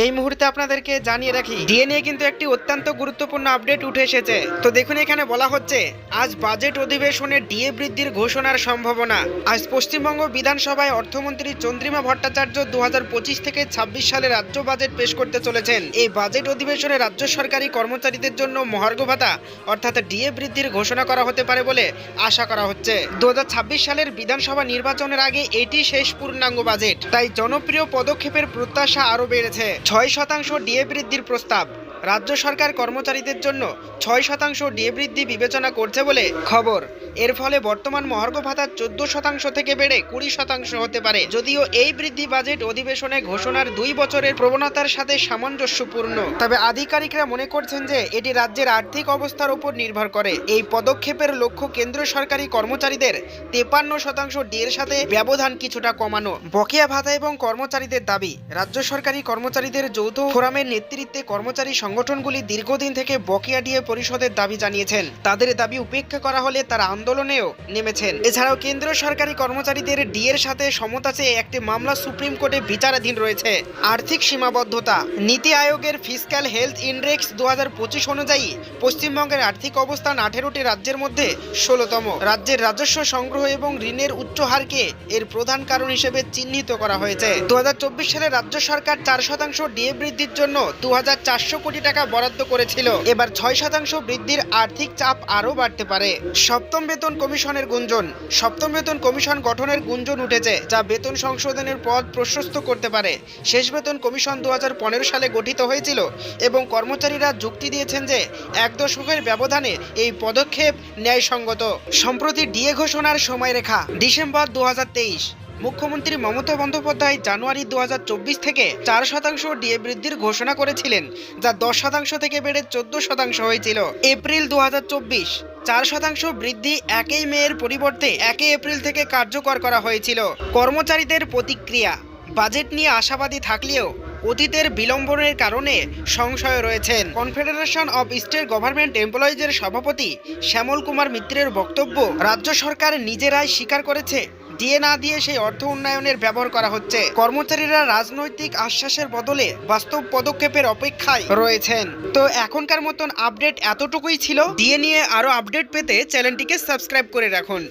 এই মুহূর্তে আপনাদেরকে জানিয়ে রাখি, ডিএনএ কিন্তু একটি অত্যন্ত গুরুত্বপূর্ণ আপডেট উঠে এসেছে। তো দেখুন এখানে বলা হচ্ছে, আজ বাজেট অধিবেশনে ডিএ বৃদ্ধির ঘোষণার সম্ভাবনা। আজ পশ্চিমবঙ্গ বিধানসভায় অর্থমন্ত্রী চন্দ্রিমা ভট্টাচার্য দুহাজার পঁচিশ থেকে ছাব্বিশ সালে রাজ্য বাজেট পেশ করতে চলেছেন। এই বাজেট অধিবেশনে রাজ্য সরকারি কর্মচারীদের জন্য মহার্ঘ ভাতা, অর্থাৎ ডিএ বৃদ্ধির ঘোষণা করা হতে পারে বলে আশা করা হচ্ছে। দু হাজার ছাব্বিশ সালের বিধানসভা নির্বাচনের আগে এটি শেষ পূর্ণাঙ্গ বাজেট, তাই জনপ্রিয় পদক্ষেপের প্রত্যাশা আরও বেড়েছে। ছয় শতাংশ ডিএ বৃদ্ধির প্রস্তাব। রাজ্য সরকার কর্মচারীদের জন্য ছয় শতাংশ ডিএ বৃদ্ধি বিবেচনা করছে বলে খবর। এর ফলে বর্তমান মহার্ঘ ভাতা চোদ্দ শতাংশ থেকে বেড়ে কুড়ি শতাংশ হতে পারে। যদিও এই বৃদ্ধি বাজেট অধিবেশনে ঘোষণার দুই বছরের প্রবণতার সাথে সামঞ্জস্যপূর্ণ। তবে আধিকারিকরা মনে করছেন যে এটি রাজ্যের আর্থিক অবস্থার উপর নির্ভর করে। এই পদক্ষেপের লক্ষ্য কেন্দ্র সরকারি কর্মচারীদের তেপান্ন শতাংশ ডিএর সাথে ব্যবধান কিছুটা কমানো। বকেয়া ভাতা এবং কর্মচারীদের দাবি, রাজ্য সরকারি কর্মচারীদের যৌথ ফোরামের নেতৃত্বে কর্মচারী সংগঠনগুলি দীর্ঘদিন থেকে বকেয়া ডিএ পরিষদের দাবি জানিয়েছেন। তাদের দাবি উপেক্ষা করা হলে তারা আন্দোলনেও নেমেছেন। এছাড়াও কেন্দ্রীয় সরকারি কর্মচারীদের ডিএর সাথে সমতা চেয়ে একটি মামলা সুপ্রিম কোর্টে বিচারাধীন রয়েছে। আর্থিক সীমাবদ্ধতা। নীতি আয়োগের ফিসক্যাল হেলথ ইন্ডেক্স দু হাজার পঁচিশ অনুযায়ী পশ্চিমবঙ্গের আর্থিক অবস্থান আঠেরোটি রাজ্যের মধ্যে ষোলোতম। রাজ্যের রাজস্ব সংগ্রহ এবং ঋণের উচ্চ হারকে এর প্রধান কারণ হিসেবে চিহ্নিত করা হয়েছে। দু হাজার চব্বিশ সালে রাজ্য সরকার চার শতাংশ ডিএ বৃদ্ধির জন্য দু হাজার চারশো কোটি টাকা বরাদ্দ করেছিল। এবার ছয় শতাংশ বৃদ্ধির আর্থিক চাপ আরও বাড়তে পারে। সপ্তম বেতন কমিশনের গুঞ্জন। সপ্তম বেতন কমিশন গঠনের গুঞ্জন উঠেছে, যা বেতন সংশোধনের পথ প্রশস্ত করতে পারে। শেষ বেতন কমিশন দু হাজার পনেরো সালে গঠিত হয়েছিল এবং কর্মচারীরা যুক্তি দিয়েছেন যে এক দশকের ব্যবধানে এই পদক্ষেপ ন্যায়সঙ্গত। সম্প্রতি ডিএ ঘোষণার সময়রেখা, ডিসেম্বর দু হাজার তেইশ। মুখ্যমন্ত্রী মমতা বন্দ্যোপাধ্যায় জানুয়ারি দু হাজার চব্বিশ থেকে চার শতাংশ ডিএ বৃদ্ধির ঘোষণা করেছিলেন, যা দশ শতাংশ থেকে বেড়ে চোদ্দ শতাংশ হয়েছিল। এপ্রিল দু চার শতাংশ বৃদ্ধি একই মেয়ের পরিবর্তে একই এপ্রিল থেকে কার্যকর করা হয়েছিল। কর্মচারীদের প্রতিক্রিয়া, বাজেট নিয়ে আশাবাদী থাকলেও অতীতের বিলম্বনের কারণে সংশয় রয়েছেন। কনফেডারেশন অব স্টেট গভর্নমেন্ট এমপ্লয়িজের সভাপতি শ্যামল কুমার মিত্রের বক্তব্য, রাজ্য সরকার নিজেরাই স্বীকার করেছে দিয়ে না দিয়ে সেই অর্থ উন্নয়নের ব্যবহার করা হচ্ছে। কর্মচারীরা রাজনৈতিক আশ্বাসের বদলে বাস্তব পদক্ষেপের অপেক্ষায় রয়েছেন। তো এখনকার মতন আপডেট এতটুকুই ছিল। দিয়ে নিয়ে আরও আপডেট পেতে চ্যানেলটিকে সাবস্ক্রাইব করে রাখুন।